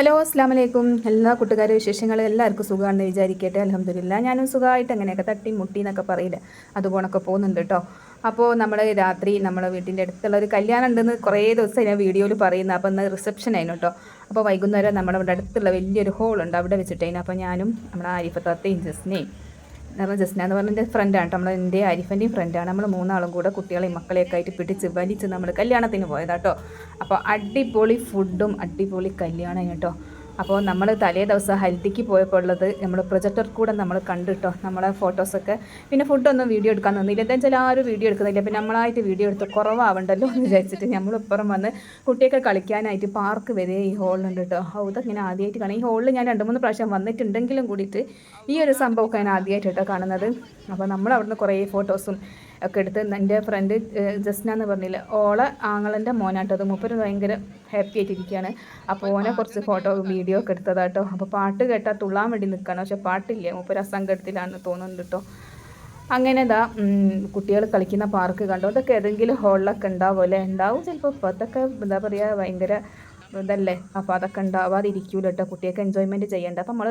Hello അസ്ലാം വലൈക്കും എല്ലാ കൂട്ടുകാരും വിശേഷങ്ങളും എല്ലാവർക്കും സുഖമാണെന്ന് വിചാരിക്കട്ടെ. അലഹമില്ല ഞാനും സുഖമായിട്ട് അങ്ങനെയൊക്കെ തട്ടി മുട്ടി എന്നൊക്കെ പറയില്ല? അതുപോണൊക്കെ പോകുന്നുണ്ട് കേട്ടോ. അപ്പോൾ നമ്മൾ രാത്രി നമ്മളെ വീട്ടിന്റെ അടുത്തുള്ള ഒരു കല്യാണം ഉണ്ടെന്ന് കുറേ ദിവസം ഞാൻ വീഡിയോയിൽ പറയുന്നത് അപ്പോൾ ഇന്ന് റിസപ്ഷൻ ആയിരുന്നു കേട്ടോ. അപ്പോൾ വൈകുന്നേരം നമ്മുടെ അടുത്തുള്ള വലിയൊരു ഹോളുണ്ട് അവിടെ വെച്ചിട്ടായിരുന്നു അപ്പോൾ ഞാനും നമ്മുടെ ആരിഫത്തേയും ജസ്നെയും കാരണം ജസ്ന എന്ന് പറഞ്ഞ എന്റെ ഫ്രണ്ടാണ് കേട്ടോ നമ്മൾ എന്റെ അരിഫന്റെയും ഫ്രണ്ടാണ് നമ്മൾ മൂന്നാളും കൂടെ കുട്ടികളെയും മക്കളെയൊക്കെ ആയിട്ട് പിടിച്ച് വലിച്ച് നമ്മൾ കല്യാണത്തിന് പോയതാട്ടോ അപ്പോൾ അടിപൊളി ഫുഡും അടിപൊളി കല്യാണം കേട്ടോ അപ്പോൾ നമ്മൾ തലേ ദിവസം ഹൽദിക്ക് പോയപ്പോൾ ഉള്ളത് നമ്മൾ പ്രൊജക്ടർ കൂടെ നമ്മൾ കണ്ടിട്ടോ നമ്മളെ ഫോട്ടോസൊക്കെ പിന്നെ ഫുഡൊന്നും വീഡിയോ എടുക്കാൻ നിന്നില്ല. എന്താ വെച്ചാൽ ആരും വീഡിയോ എടുക്കുന്നില്ല. പിന്നെ നമ്മളായിട്ട് വീഡിയോ എടുത്ത് കുറവാവണ്ടല്ലോ എന്ന് വിചാരിച്ചിട്ട് നമ്മളിപ്പുറം വന്ന് കുട്ടിയൊക്കെ കളിക്കാനായിട്ട് പാർക്ക് വരെ ഈ ഹോളിലുണ്ട് കേട്ടോ ഹൗ ഇങ്ങനെ ആദ്യമായിട്ട് കാണാം. ഈ ഹോളിൽ ഞാൻ രണ്ട് മൂന്ന് പ്രാവശ്യം വന്നിട്ടുണ്ടെങ്കിലും കൂടിയിട്ട് ഈ ഒരു സംഭവമൊക്കെ ഞാൻ ആദ്യമായിട്ട് കേട്ടോ കാണുന്നത്. അപ്പോൾ നമ്മൾ അവിടുന്ന് കുറേ ഫോട്ടോസും ഒക്കെ എടുത്ത് എന്റെ ഫ്രണ്ട് ജസ്ന എന്ന് പറഞ്ഞില്ല ഓളെ ആങ്ങളന്റെ മോനാട്ടോ. മൂപ്പര് ഭയങ്കര ഹാപ്പി ആയിട്ടിരിക്കുകയാണ് അപ്പോൾ ഓനെ കുറച്ച് ഫോട്ടോ വീഡിയോ ഒക്കെ എടുത്തതാട്ടോ. അപ്പോൾ പാട്ട് കേട്ടാൽ തുള്ളാൻ വേണ്ടി നിൽക്കുകയാണ് പക്ഷെ പാട്ടില്ല. മൂപ്പര് അസങ്കടത്തിലാണെന്ന് തോന്നുന്നുണ്ട് കേട്ടോ അങ്ങനെ ഇതാ കുട്ടികൾ കളിക്കുന്ന പാർക്ക് കണ്ടോ? അതൊക്കെ ഏതെങ്കിലും ഹോളിലൊക്കെ ഉണ്ടാവും അല്ലേ ഉണ്ടാവും ചിലപ്പോൾ ഇപ്പോൾ അതൊക്കെ എന്താ പറയുക ഭയങ്കര ഇതല്ലേ? അപ്പോൾ അതൊക്കെ ഉണ്ടാവാതിരിക്കൂല കേട്ടോ കുട്ടിയൊക്കെ എൻജോയ്മെന്റ് ചെയ്യേണ്ട. അപ്പോൾ നമ്മൾ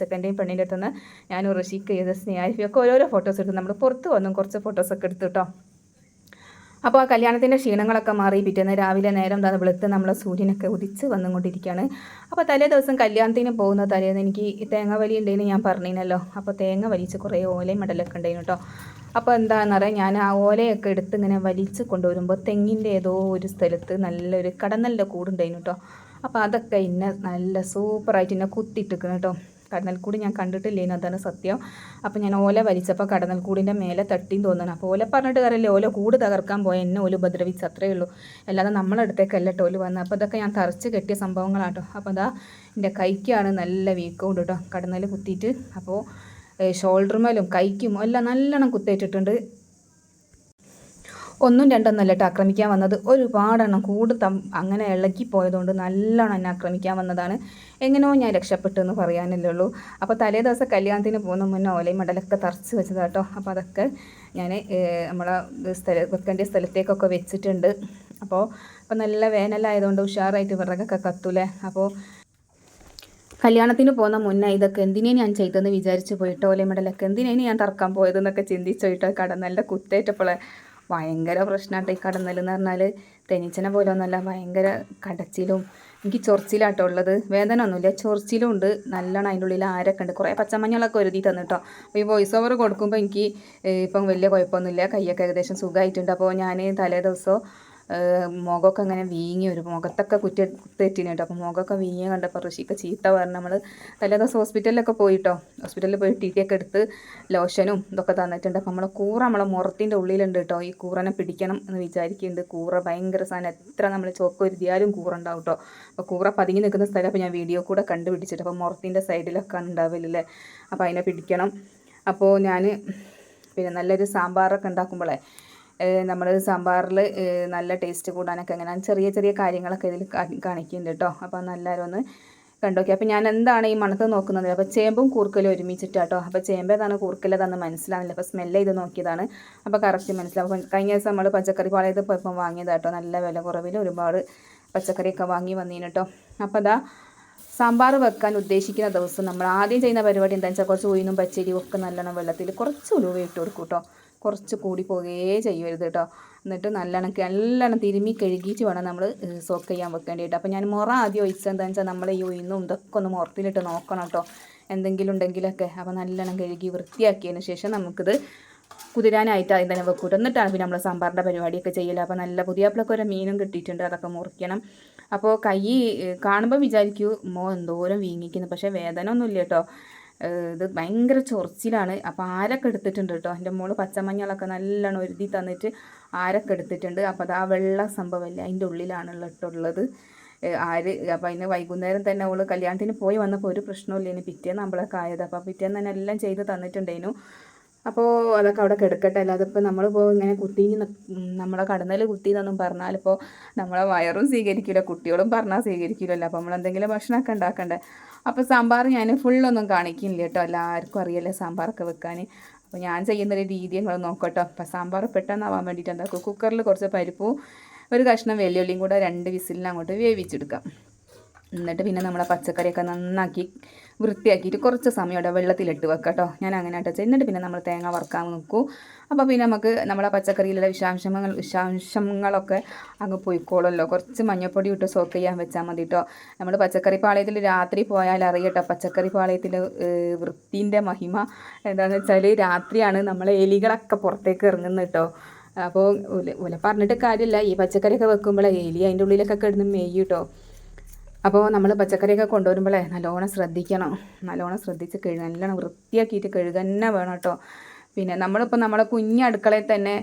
ചെക്കന്റെയും പെണ്ണിന്റെ അടുത്തുനിന്ന് ഞാൻ ഋഷിക്ക് ചെയ്ത സ്നേഹാരിഫിയൊക്കെ ഓരോരോ ഫോട്ടോസ് എടുത്ത് നമ്മൾ പുറത്ത് വന്നു. കുറച്ച് ഫോട്ടോസൊക്കെ എടുത്തു കേട്ടോ അപ്പോൾ ആ കല്യാണത്തിന്റെ ക്ഷീണങ്ങളൊക്കെ മാറി. പിറ്റേന്ന് രാവിലെ നേരം എന്താ വെളുത്ത് നമ്മളെ സൂര്യനൊക്കെ ഉദിച്ച് വന്നുകൊണ്ടിരിക്കുകയാണ് അപ്പോൾ തലേ ദിവസം കല്യാണത്തിന് പോകുന്ന തലേന്ന് എനിക്ക് തേങ്ങ വലി ഉണ്ടെന്ന് ഞാൻ പറഞ്ഞിരുന്നല്ലോ അപ്പോൾ തേങ്ങ വലിച്ച് കുറേ ഓലയും മടലൊക്കെ ഉണ്ടായിരുന്നു കേട്ടോ അപ്പോൾ എന്താണെന്ന് പറയാം ഞാൻ ആ ഓലയൊക്കെ എടുത്ത് ഇങ്ങനെ വലിച്ച് കൊണ്ടുവരുമ്പോൾ തെങ്ങിന്റെ ഏതോ ഒരു സ്ഥലത്ത് നല്ലൊരു കടന്നലിന്റെ കൂടുണ്ടായിരുന്നു കേട്ടോ അപ്പോൾ അതൊക്കെ ഇന്നെ നല്ല സൂപ്പറായിട്ട് ഇന്നെ കുത്തിയിട്ടിരിക്കുന്നു കേട്ടോ കടന്നൽക്കൂട് ഞാൻ കണ്ടിട്ടില്ലേനു അതാണ് സത്യം. അപ്പോൾ ഞാൻ ഓല വലിച്ചപ്പോൾ കടന്നൽക്കൂടിന്റെ മേലെ തട്ടിയും തോന്നണം. അപ്പോൾ ഓല പറഞ്ഞിട്ട് കാര്യമില്ല ഓല കൂട് തകർക്കാൻ പോയ എന്നെ ഓല ഉപദ്രവിച്ച് അത്രയേ ഉള്ളൂ. അല്ലാതെ നമ്മളടുത്തേക്കല്ല ടോൽ വന്നത് അപ്പോൾ ഇതൊക്കെ ഞാൻ തറച്ച് കെട്ടിയ സംഭവങ്ങളാട്ടോ അപ്പോൾ അതാ എന്റെ കൈക്കാണ് നല്ല വീക്കമുണ്ട് കേട്ടോ കടന്നൽ കുത്തിയിട്ട്. അപ്പോൾ ഷോൾഡർ മേലും കൈക്കും എല്ലാം നല്ലോണം കുത്തേറ്റിട്ടുണ്ട്. ഒന്നും രണ്ടൊന്നല്ല കേട്ടോ ആക്രമിക്കാൻ വന്നത് ഒരുപാടെണ്ണം. കൂട് തം അങ്ങനെ ഇളക്കി പോയതുകൊണ്ട് നല്ലോണം എന്നെ ആക്രമിക്കാൻ വന്നതാണ്. എങ്ങനെയോ ഞാൻ രക്ഷപ്പെട്ടു എന്ന് പറയാനല്ലേ ഉള്ളൂ. അപ്പോൾ തലേ ദിവസം കല്യാണത്തിന് പോകുന്ന മുന്നേ ഓലയും മടലൊക്കെ തറച്ച് വെച്ചത് കേട്ടോ അപ്പോൾ അതൊക്കെ ഞാൻ നമ്മളെ സ്ഥല വെക്കേണ്ട സ്ഥലത്തേക്കൊക്കെ വെച്ചിട്ടുണ്ട്. അപ്പോൾ അപ്പോൾ നല്ല വേനലായതുകൊണ്ട് ഉഷാറായിട്ട് വിറകൊക്കെ കത്തൂലേ. അപ്പോൾ കല്യാണത്തിന് പോകുന്ന മുന്നേ ഇതൊക്കെ എന്തിനേ ഞാൻ ചെയ്തതെന്ന് വിചാരിച്ച് പോയിട്ട് ഓലമടലൊക്കെ എന്തിനേ ഞാൻ തറക്കാൻ പോയതെന്നൊക്കെ ചിന്തിച്ചു പോയിട്ടോ കട നല്ല കുത്തേറ്റപ്പോൾ ഭയങ്കര പ്രശ്നമായിട്ട് ഈ കടന്നൽ എന്ന് പറഞ്ഞാൽ തേനീച്ചനെ പോലെ ഒന്നല്ല ഭയങ്കര കടച്ചിലും. എനിക്ക് ചൊറിച്ചിലാട്ടോ ഉള്ളത്. വേദന ഒന്നുമില്ല. ചൊറിച്ചിലും ഉണ്ട്. നല്ലോണം അതിന്റെ ഉള്ളിൽ ആരൊക്കെ ഉണ്ട്. കുറേ പച്ചമഞ്ഞളൊക്കെ ഒരുതി തന്നിട്ടോ അപ്പോൾ ഈ വോയിസ് ഓവർ കൊടുക്കുമ്പോൾ എനിക്ക് ഇപ്പം വലിയ കുഴപ്പമൊന്നുമില്ല. കൈയൊക്കെ ഏകദേശം സുഖമായിട്ടുണ്ട്. അപ്പോൾ ഞാൻ തലേ ദിവസം മുഖമൊക്കെ അങ്ങനെ വീങ്ങി ഒരു മുഖത്തൊക്കെ കുറ്റ കുത്തേറ്റിന് കേട്ടോ. അപ്പോൾ മുഖമൊക്കെ വീങ്ങി കണ്ടപ്പോൾ ഋഷിക്ക് ചീത്ത പറഞ്ഞ്. നമ്മൾ തലേ ദിവസം ഹോസ്പിറ്റലിലൊക്കെ പോയിട്ടോ. ഹോസ്പിറ്റലിൽ പോയി ടി ടി ഒക്കെ എടുത്ത് ലോഷനും ഇതൊക്കെ തന്നിട്ടുണ്ട്. അപ്പോൾ നമ്മളെ കൂറ നമ്മളെ മുറത്തിന്റെ ഉള്ളിലുണ്ട് കേട്ടോ. ഈ കൂറനെ പിടിക്കണം എന്ന് വിചാരിക്കുന്നുണ്ട്. കൂറ ഭയങ്കര സാധനം. എത്ര നമ്മൾ ചോക്ക് ഒരുതിയാലും കൂറ ഉണ്ടാവും കേട്ടോ. അപ്പോൾ കൂറ പതുങ്ങി നിൽക്കുന്ന സ്ഥലം അപ്പോൾ ഞാൻ വീഡിയോ കൂടെ കണ്ടുപിടിച്ചിട്ട് അപ്പോൾ മുറത്തിന്റെ സൈഡിലൊക്കെ ഉണ്ടാവില്ലേ അപ്പോൾ അതിനെ പിടിക്കണം. അപ്പോൾ ഞാൻ പിന്നെ നല്ലൊരു സാമ്പാറൊക്കെ ഉണ്ടാക്കുമ്പോഴേ നമ്മൾ സാമ്പാറിൽ നല്ല ടേസ്റ്റ് കൂടാനൊക്കെ അങ്ങനെ ചെറിയ ചെറിയ കാര്യങ്ങളൊക്കെ ഇതിൽ കാണിക്കുന്നുണ്ട് കേട്ടോ അപ്പോൾ നല്ലവരും ഒന്ന് കണ്ടോക്കി. അപ്പോൾ ഞാൻ എന്താണ് ഈ മണത്ത് നോക്കുന്നത്? അപ്പോൾ ചേമ്പും കൂർക്കലും ഒരുമിച്ചിട്ടാട്ടോ അപ്പോൾ ചേമ്പ് ഏതാണ് കൂർക്കലേതാണെന്ന് മനസ്സിലാവില്ല അപ്പോൾ സ്മെല്ല് ചെയ്ത് നോക്കിയതാണ്. അപ്പോൾ കറക്റ്റ് മനസ്സിലാവും. അപ്പോൾ കഴിഞ്ഞ ദിവസം നമ്മൾ പച്ചക്കറി പാളയത്ത് പോയപ്പോൾ വാങ്ങിയതാട്ടോ നല്ല വില കുറവിൽ ഒരുപാട് പച്ചക്കറിയൊക്കെ വാങ്ങി വന്നീന് കേട്ടോ അപ്പോൾ അതാ സാമ്പാർ വെക്കാൻ ഉദ്ദേശിക്കുന്ന ദിവസം നമ്മൾ ആദ്യം ചെയ്യുന്ന പരിപാടി എന്താണെന്ന് വെച്ചാൽ കുറച്ച് ഉയിനും പച്ചരിയും ഒക്കെ നല്ലോണം വെള്ളത്തിൽ കുറച്ച് ഉലുവ ഇട്ട് കൊടുക്കും കേട്ടോ കുറച്ച് കൂടി പോകുകയേ ചെയ്യരുത് കേട്ടോ എന്നിട്ട് നല്ലോണം നല്ലോണം തിരുമ്മി കഴുകിയിട്ട് വേണം നമ്മൾ സോക്ക് ചെയ്യാൻ വെക്കേണ്ടിയിട്ട്. അപ്പോൾ ഞാൻ മുറ ആദ്യം ഒഴിച്ചത് എന്താണെന്ന് വെച്ചാൽ നമ്മൾ ഈ ഒയിന്നും ഇതൊക്കെ ഒന്ന് മുറത്തിലിട്ട് നോക്കണം കേട്ടോ എന്തെങ്കിലും ഉണ്ടെങ്കിലൊക്കെ. അപ്പോൾ നല്ലോണം കഴുകി വൃത്തിയാക്കിയതിന് ശേഷം നമുക്കിത് കുതിരാനായിട്ട് അതിന് തന്നെ വെക്കൂട്ട്. എന്നിട്ടാണ് പിന്നെ നമ്മൾ സാമ്പാറിന്റെ പരിപാടിയൊക്കെ ചെയ്യൽ. അപ്പോൾ നല്ല പുതിയാപ്പിളൊക്കെ ഒരു മീനും കിട്ടിയിട്ടുണ്ട്. അതൊക്കെ മുറിക്കണം. അപ്പോൾ കൈ കാണുമ്പോൾ വിചാരിക്കൂ മോ എന്തോരം വീങ്ങിക്കുന്നു. പക്ഷേ വേദന ഒന്നുമില്ല കേട്ടോ ഇത് ഭയങ്കര ചൊറിച്ചിലാണ്. അപ്പോൾ ആരൊക്കെ എടുത്തിട്ടുണ്ട് കേട്ടോ എന്റെ മോൾ പച്ചമഞ്ഞളൊക്കെ നല്ലോണം ഒരുതി തന്നിട്ട് ആരൊക്കെ എടുത്തിട്ടുണ്ട്? അപ്പോൾ അത് ആ വെള്ള സംഭവമല്ലേ അതിന്റെ ഉള്ളിലാണുള്ള ഇട്ടുള്ളത്. ആര്? അപ്പോൾ അതിന് വൈകുന്നേരം തന്നെ അവൾ കല്യാണത്തിന് പോയി വന്നപ്പോൾ ഒരു പ്രശ്നമില്ല ഇനി പിറ്റേന്ന് നമ്മളൊക്കെ ആയത്. അപ്പോൾ പിറ്റേന്ന് തന്നെ എല്ലാം ചെയ്ത് തന്നിട്ടുണ്ടേനു അപ്പോൾ അതൊക്കെ അവിടെ കിടക്കട്ടെ. അല്ലാതെ ഇപ്പോൾ നമ്മളിപ്പോൾ ഇങ്ങനെ കുത്തി നമ്മളെ കടന്നൽ കുത്തി എന്നൊന്നും പറഞ്ഞാലിപ്പോൾ നമ്മളെ വയറും സ്വീകരിക്കില്ല കുട്ടികളും പറഞ്ഞാൽ സ്വീകരിക്കില്ലല്ലോ അപ്പോൾ നമ്മൾ എന്തെങ്കിലും ഭക്ഷണമൊക്കെ ഉണ്ടാക്കണ്ടേ. അപ്പോൾ സാമ്പാർ ഞാൻ ഫുള്ളൊന്നും കാണിക്കില്ല കേട്ടോ. എല്ലാവർക്കും അറിയല്ലേ സാമ്പാറൊക്കെ വെക്കാൻ. അപ്പോൾ ഞാൻ ചെയ്യുന്നൊരു രീതി നിങ്ങൾ നോക്കട്ടോ. അപ്പോൾ സാമ്പാർ പെട്ടെന്നാവാൻ വേണ്ടിയിട്ട് എന്താക്കും കുക്കറിൽ കുറച്ച് പരിപ്പും ഒരു കഷ്ണം വെല്ലുള്ളിയും കൂടെ രണ്ട് വിസിലിന് അങ്ങോട്ട് വേവിച്ചെടുക്കാം. എന്നിട്ട് പിന്നെ നമ്മളെ പച്ചക്കറിയൊക്കെ നന്നാക്കി വൃത്തിയാക്കിയിട്ട് കുറച്ച് സമയം അവിടെ വെള്ളത്തിലിട്ട് വെക്കാം കേട്ടോ ഞാൻ അങ്ങനെ അട്ടച്ച എന്നിട്ട് പിന്നെ നമ്മൾ തേങ്ങ വറുക്കാൻ നോക്കൂ. അപ്പോൾ പിന്നെ നമുക്ക് നമ്മളെ പച്ചക്കറിയിലുള്ള വിഷാംശങ്ങൾ വിഷാംശങ്ങളൊക്കെ അങ്ങ് പോയിക്കോളുമല്ലോ. കുറച്ച് മഞ്ഞപ്പൊടി ഇട്ട് സോക്ക് ചെയ്യാൻ വെച്ചാൽ മതി കേട്ടോ നമ്മൾ പച്ചക്കറി പാളയത്തിൽ രാത്രി പോയാൽ അറിയട്ടോ പച്ചക്കറി പാളയത്തിൽ വൃത്തിന്റെ മഹിമ എന്താണെന്ന് വെച്ചാൽ രാത്രിയാണ് നമ്മളെ എലികളൊക്കെ പുറത്തേക്ക് ഇറങ്ങുന്നത് കേട്ടോ അപ്പോൾ ഉല പറഞ്ഞിട്ട് കാര്യമില്ല. ഈ പച്ചക്കറിയൊക്കെ വെക്കുമ്പോൾ എലി അതിന്റെ ഉള്ളിലൊക്കെ കിടന്ന് മെയ്യും അപ്പോൾ നമ്മൾ പച്ചക്കറിയൊക്കെ കൊണ്ടുവരുമ്പോഴേ നല്ലോണം ശ്രദ്ധിക്കണം. നല്ലോണം ശ്രദ്ധിച്ച് കഴുകുക നല്ലോണം വൃത്തിയാക്കിയിട്ട് കഴുകുക തന്നെ വേണം കേട്ടോ. പിന്നെ നമ്മളിപ്പോൾ നമ്മളെ കുഞ്ഞ് അടുക്കളയിൽ തന്നെ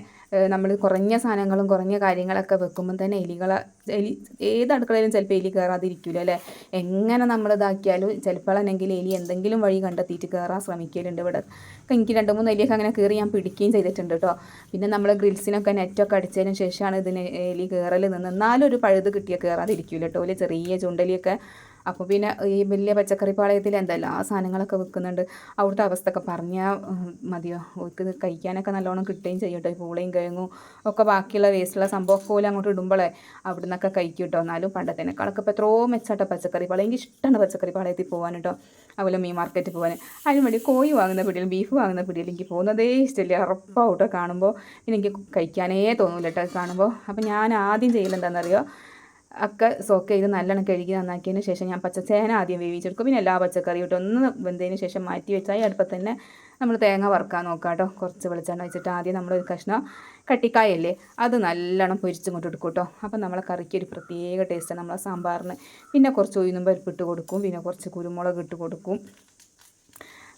നമ്മൾ കുറഞ്ഞ സാധനങ്ങളും കുറഞ്ഞ കാര്യങ്ങളൊക്കെ വെക്കുമ്പോൾ തന്നെ എലികൾ എലി ഏത് അടുക്കളയിലും ചിലപ്പോൾ എലി കയറാതിരിക്കില്ല അല്ലേ? എങ്ങനെ നമ്മൾ ഇതാക്കിയാലും ചിലപ്പോഴാണെങ്കിൽ എലി എന്തെങ്കിലും വഴി കണ്ടെത്തിയിട്ട് കയറാൻ ശ്രമിക്കലുണ്ട് ഇവിടെ. എനിക്ക് രണ്ട് മൂന്ന് എലിയൊക്കെ അങ്ങനെ കയറി ഞാൻ പിടിക്കുകയും ചെയ്തിട്ടുണ്ട് കേട്ടോ. പിന്നെ നമ്മൾ ഗ്രിൽസിനൊക്കെ നെറ്റൊക്കെ അടിച്ചതിന് ശേഷമാണ് ഇതിന് എലി കയറൽ നിന്ന് എന്നാലും ഒരു പഴുത് കിട്ടിയ കയറാതിരിക്കില്ല കേട്ടോ. ഒരു ചെറിയ ചുണ്ടലിയൊക്കെ അപ്പോൾ പിന്നെ ഈ വലിയ പച്ചക്കറി പാളയത്തിൽ എന്തെല്ലാം സാധനങ്ങളൊക്കെ വെക്കുന്നുണ്ട്. അവിടുത്തെ അവസ്ഥയൊക്കെ പറഞ്ഞാൽ മതിയോ? ഓർക്ക് കഴിക്കാനൊക്കെ നല്ലോണം കിട്ടുകയും ചെയ്യും കേട്ടോ. ഈ പൂളയും കിഴങ്ങും ഒക്കെ ബാക്കിയുള്ള വേസ്റ്റുള്ള സംഭവമൊക്കെ പോലും അങ്ങോട്ട് ഇടുമ്പോഴേ അവിടെ നിന്നൊക്കെ കഴിക്കും കേട്ടോ. എന്നാലും പണ്ടത്തേനേക്കാളൊക്കെ ഇപ്പോൾ എത്രയോ മെച്ചാട്ടോ പച്ചക്കറി പാളയം എനിക്ക് ഇഷ്ടമാണ് പച്ചക്കറി പാളയത്തിൽ പോകാൻ കേട്ടോ. അതുപോലെ മീൻ മാർക്കറ്റിൽ പോകാൻ. അതിന് വേണ്ടി കോഴി വാങ്ങുന്ന പിടിയിലും ബീഫ് വാങ്ങുന്ന പിടിയിലും എനിക്ക് പോകുന്നതേ ഇഷ്ടമില്ല. ഉറപ്പാവട്ടോ കാണുമ്പോൾ എനിക്ക് കഴിക്കാനേ തോന്നില്ല കേട്ടോ കാണുമ്പോൾ അപ്പോൾ ഞാൻ ആദ്യം ചെയ്യലെന്താണെന്നറിയോ ഒക്കെ സോക്ക് ചെയ്ത് നല്ലോണം കഴുകി നന്നാക്കിയതിന് ശേഷം ഞാൻ പച്ചച്ചേന ആദ്യം വേവിച്ചെടുക്കും. പിന്നെ എല്ലാ പച്ചക്കറി ഇട്ട് ഒന്ന് വെന്തതിന് ശേഷം മാറ്റി വെച്ചാൽ അടുപ്പത്ത് തന്നെ നമ്മൾ തേങ്ങ വറുക്കാൻ നോക്കാം കേട്ടോ. കുറച്ച് വെളിച്ചെണ്ണ വെച്ചിട്ട് ആദ്യം നമ്മളൊരു കഷ്ണം കട്ടിക്കായല്ലേ അത് നല്ലോണം പൊരിച്ചും കൊണ്ട് എടുക്കും കേട്ടോ. അപ്പം നമ്മളെ കറിക്ക് ഒരു പ്രത്യേക ടേസ്റ്റാണ് നമ്മളെ സാമ്പാറിന്. പിന്നെ കുറച്ച് ഉഴുന്നും പരിപ്പിട്ട് കൊടുക്കും. പിന്നെ കുറച്ച് കുരുമുളക് ഇട്ട് കൊടുക്കും.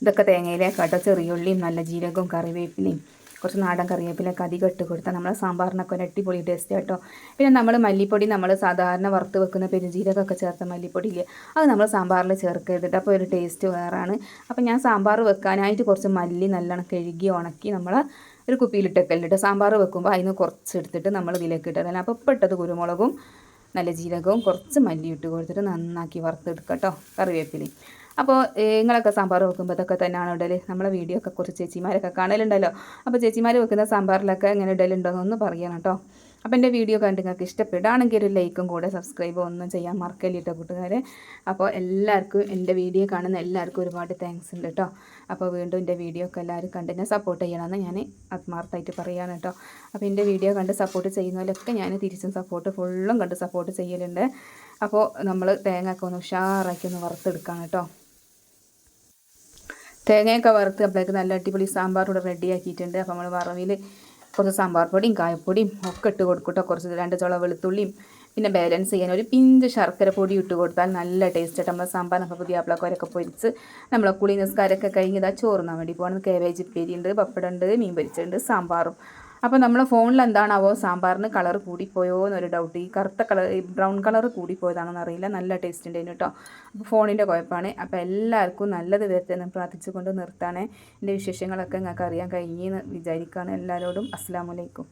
ഇതൊക്കെ തേങ്ങയിലേക്കാട്ടോ ചെറിയുള്ളിയും നല്ല ജീരകവും കറിവേപ്പിലയും കുറച്ച് നാടൻ കറിവേപ്പിലൊക്കെ അധികം ഇട്ട് കൊടുത്താൽ നമ്മൾ സാമ്പാറിനൊക്കെ ഒരു അടിപൊളി ടേസ്റ്റ് കേട്ടോ പിന്നെ നമ്മൾ മല്ലിപ്പൊടി നമ്മൾ സാധാരണ വറുത്ത് വെക്കുന്ന പെരുജീരകമൊക്കെ ചേർത്ത മല്ലിപ്പൊടി ഇല്ലേ അത് നമ്മൾ സാമ്പാറിൽ ചേർക്കരുത് അപ്പോൾ ഒരു ടേസ്റ്റ് വേറാണ്. അപ്പോൾ ഞാൻ സാമ്പാർ വെക്കാനായിട്ട് കുറച്ച് മല്ലി നല്ലോണം കഴുകി ഉണക്കി നമ്മൾ ഒരു കുപ്പിയിലിട്ടൊക്കെ സാമ്പാർ വെക്കുമ്പോൾ അതിന് കുറച്ച് എടുത്തിട്ട് നമ്മൾ ഇതിലേക്ക് ഇട്ടതല്ല അപ്പോൾ ഇപ്പോൾ ഇട്ടത് കുരുമുളകും നല്ല ജീരകവും കുറച്ച് മല്ലി ഇട്ട് കൊടുത്തിട്ട് നന്നാക്കി വറുത്തെടുക്കാം കേട്ടോ കറിവേപ്പിലയും. അപ്പോൾ നിങ്ങളൊക്കെ സാമ്പാർ വെക്കുമ്പോൾ ഇതൊക്കെ തന്നെയാണ് ഇടൽ നമ്മളെ വീഡിയോ ഒക്കെ കുറച്ച് ചേച്ചിമാരൊക്കെ കാണലുണ്ടല്ലോ. അപ്പോൾ ചേച്ചിമാർ വെക്കുന്ന സാമ്പാറിലൊക്കെ എങ്ങനെ ഇടലുണ്ടോ എന്ന് പറയണം കേട്ടോ അപ്പോൾ എന്റെ വീഡിയോ കണ്ട് നിങ്ങൾക്ക് ഇഷ്ടപ്പെടുകയാണെങ്കിൽ ഒരു ലൈക്കും കൂടെ സബ്സ്ക്രൈബ് ഒന്നും ചെയ്യാൻ മറക്കല്ലിട്ടോ കൂട്ടുകാരെ. അപ്പോൾ എല്ലാവർക്കും എന്റെ വീഡിയോ കാണുന്ന എല്ലാവർക്കും ഒരുപാട് താങ്ക്സ് ഉണ്ട് കേട്ടോ അപ്പോൾ വീണ്ടും എന്റെ വീഡിയോ ഒക്കെ എല്ലാവരും കണ്ട് എന്നെ സപ്പോർട്ട് ചെയ്യണമെന്ന് ഞാൻ ആത്മാർത്ഥമായിട്ട് പറയുകയാണ് കേട്ടോ അപ്പോൾ എന്റെ വീഡിയോ കണ്ട് സപ്പോർട്ട് ചെയ്യുന്നതിലൊക്കെ ഞാൻ തിരിച്ചും സപ്പോർട്ട് ഫുള്ളും കണ്ട് സപ്പോർട്ട് ചെയ്യലുണ്ട്. അപ്പോൾ നമ്മൾ തേങ്ങ ഒക്കെ ഒന്ന് ഉഷാറാക്കി ഒന്ന് വറുത്തെടുക്കാം കേട്ടോ തേങ്ങയൊക്കെ വറുത്ത് അപ്പോഴേക്ക് നല്ല അടിപൊളി സാമ്പാർ ഇവിടെ റെഡിയാക്കിയിട്ടുണ്ട് അപ്പോൾ നമ്മൾ വറവിൽ കുറച്ച് സാമ്പാർ പൊടിയും കായപ്പൊടിയും ഒക്കെ ഇട്ട് കൊടുക്കട്ടോ കുറച്ച് രണ്ട് ചോള വെളുത്തുള്ളിയും പിന്നെ ബാലൻസ് ചെയ്യാൻ ഒരു പിഞ്ച് ശർക്കര പൊടി ഇട്ട് കൊടുത്താൽ നല്ല ടേസ്റ്റ് ആയിട്ട് നമ്മൾ സാമ്പാറിനൊക്കെ പുതിയ ആപ്പിളക്കോരൊക്കെ പൊരിച്ച് നമ്മളെ കുളി നിസ്കാരമൊക്കെ കഴിഞ്ഞ് ഇതാ ചോറുന്നാൻ വേണ്ടി പോകണം കേബേജ് ഉപ്പേരി ഉണ്ട് പപ്പടം ഉണ്ട് മീൻ പൊരിച്ചുണ്ട് സാമ്പാറും. അപ്പോൾ നമ്മൾ ഫോണിൽ എന്താണാവോ സാമ്പാറിന് കളർ കൂടിപ്പോയോ എന്നൊരു ഡൗട്ട് ഈ കറുത്ത കളർ ഈ ബ്രൗൺ കളർ കൂടിപ്പോയതാണെന്ന് അറിയില്ല. നല്ല ടേസ്റ്റ് ഉണ്ടായിരുന്നു കേട്ടോ അപ്പോൾ ഫോണിന്റെ കുഴപ്പമാണ് അപ്പോൾ എല്ലാവർക്കും നല്ലത് വരട്ടെ എന്ന് പ്രാർത്ഥിച്ചുകൊണ്ട് നിർത്താനേ എന്റെ വിശേഷങ്ങളൊക്കെ നിങ്ങൾക്ക് അറിയാൻ കഴിഞ്ഞെന്ന് വിചാരിക്കുകയാണ് എല്ലാവരോടും അസ്സാം വലൈക്കും